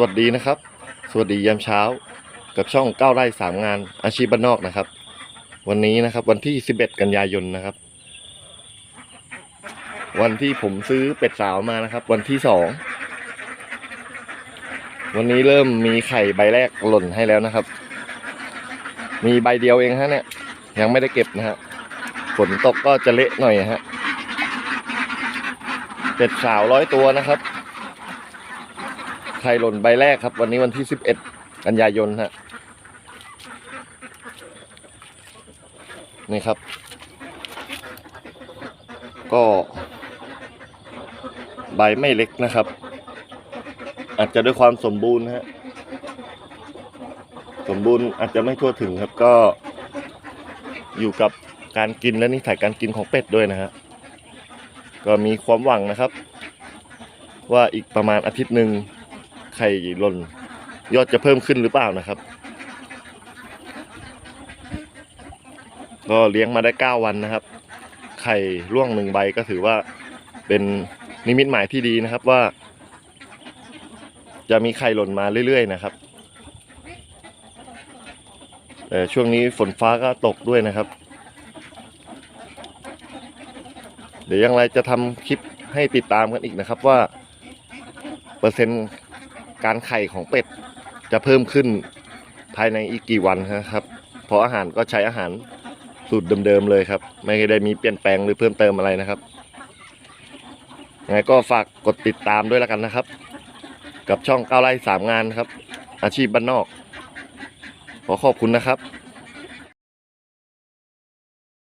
สวัสดีนะครับ สวัสดียามเช้า กับช่องเก้าไร่สามงานอาชีพบ้านนอกนะครับ วันนี้นะครับ วันที่11กันยายนนะครับ วันที่ผมซื้อเป็ดสาวมานะครับ วันที่สองวันนี้เริ่มมีไข่ใบแรกหล่นให้แล้วนะครับ มีใบเดียวเองฮะเนี่ย ยังไม่ได้เก็บนะฮะฝนตกก็จะเละหน่อยฮะเป็ดสาวร้อยตัวนะครับ ข่หล่นใบแรกครับ วันนี้วันที่11กันยายนฮะนี่ครับ ก็ ใบไม่เล็กนะครับ อาจจะด้วยความสมบูรณ์ฮะสมบูรณ์อาจจะไม่ทั่วถึงครับก็อยู่กับการกินและนิสัยการกินของเป็ดด้วยนะฮะก็มีความหวังนะครับ ว่าอีกประมาณอาทิตย์หนึ่ง ไข่หล่นยอดจะเพิ่มขึ้นหรือเปล่านะครับ ก็เลี้ยงมาได้เก้าวันนะครับ ไข่ร่วงหนึ่งใบก็ถือว่าเป็นนิมิตหมายที่ดีนะครับว่า จะมีไข่หล่นมาเรื่อยๆนะครับแต่ช่วงนี้ฝนฟ้าก็ตกด้วยนะครับ เดี๋ยวยังไรจะทำคลิปให้ติดตามกันอีกนะครับว่า เปอร์เซ็นต์ การไข่ของเป็ดจะเพิ่มขึ้นภายในอีกกี่วันนะครับ เพราะอาหารก็ใช้อาหารสูตรเดิมๆเลยครับ ไม่ได้มีเปลี่ยนแปลงหรือเพิ่มเติมอะไรนะครับยังไงก็ฝากกดติดตามด้วยแล้วกันนะครับ กับช่องก้าวไล่สามงานครับ อาชีพบ้านนอก ขอขอบคุณนะครับ